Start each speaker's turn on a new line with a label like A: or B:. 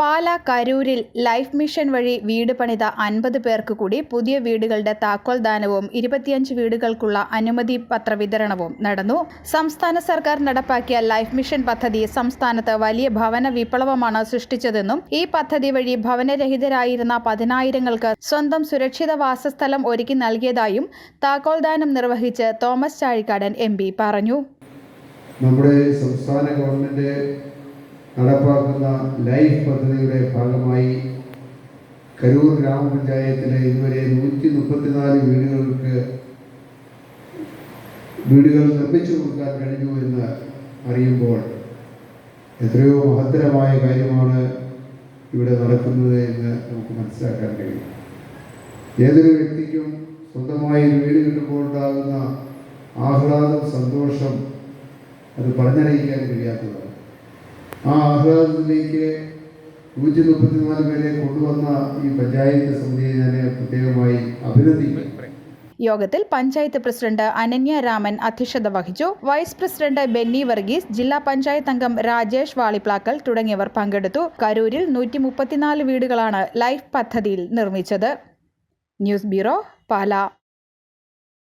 A: പാല കരൂരിൽ life mission വഴി വീട് പണിത അൻപത് പേർക്ക് കൂടി പുതിയ വീടുകളുടെ താക്കോൽ ദാനവും ഇരുപത്തിയഞ്ച് വീടുകൾക്കുള്ള അനുമതി പത്ര വിതരണവും നടന്നു. സംസ്ഥാന സർക്കാർ നടപ്പാക്കിയ ലൈഫ് മിഷൻ പദ്ധതി സംസ്ഥാനത്ത് വലിയ ഭവന വിപ്ലവമാണ് സൃഷ്ടിച്ചതെന്നും ഈ പദ്ധതി വഴി ഭവനരഹിതരായിരുന്ന പതിനായിരങ്ങൾക്ക് സ്വന്തം സുരക്ഷിത വാസസ്ഥലം ഒരുക്കി നൽകിയതായും താക്കോൽ ദാനം നിർവഹിച്ച് തോമസ് ചാഴിക്കാടൻ എം പറഞ്ഞു.
B: നമ്മുടെ സംസ്ഥാന ഗവൺമെന്റ് നടപ്പാക്കുന്ന ലൈഫ് പദ്ധതിയുടെ ഭാഗമായി കരൂർ ഗ്രാമപഞ്ചായത്തിലെ ഇതുവരെ നൂറ്റി മുപ്പത്തിനാല് വീടുകൾക്ക് വീടുകൾ നിർമ്മിച്ചു കൊടുക്കാൻ കഴിഞ്ഞു എന്ന് അറിയുമ്പോൾ എത്രയോ മഹത്തരമായ കാര്യമാണ് ഇവിടെ നടക്കുന്നത് എന്ന് നമുക്ക് മനസ്സിലാക്കാൻ കഴിയും. ഏതൊരു വ്യക്തിക്കും സ്വന്തമായി ഒരു വീട് കിട്ടുമ്പോൾ ഉണ്ടാകുന്ന ആഹ്ലാദം സന്തോഷം അത് പറഞ്ഞറിയിക്കാൻ കഴിയാത്തതാണ്. ആ ആഹ്ലാദത്തിലേക്ക് നൂറ്റി മുപ്പത്തിനാല് പേരെ കൊണ്ടുവന്ന ഈ പഞ്ചായത്ത് സമിതിയെ ഞാൻ പ്രത്യേകമായി അഭിനന്ദിക്കുന്നു.
A: യോഗത്തിൽ പഞ്ചായത്ത് പ്രസിഡന്റ് അനന്യ രാമൻ അധ്യക്ഷത വഹിച്ചു. വൈസ് പ്രസിഡന്റ് ബെന്നി വർഗീസ് ജില്ലാ പഞ്ചായത്ത് അംഗം രാജേഷ് വാളിപ്ലാക്കൽ തുടങ്ങിയവർ പങ്കെടുത്തു. കരൂരിൽ നൂറ്റി മുപ്പത്തിനാല് വീടുകളാണ് ലൈഫ് പദ്ധതിയിൽ നിർമ്മിച്ചത്. News bureau Pala.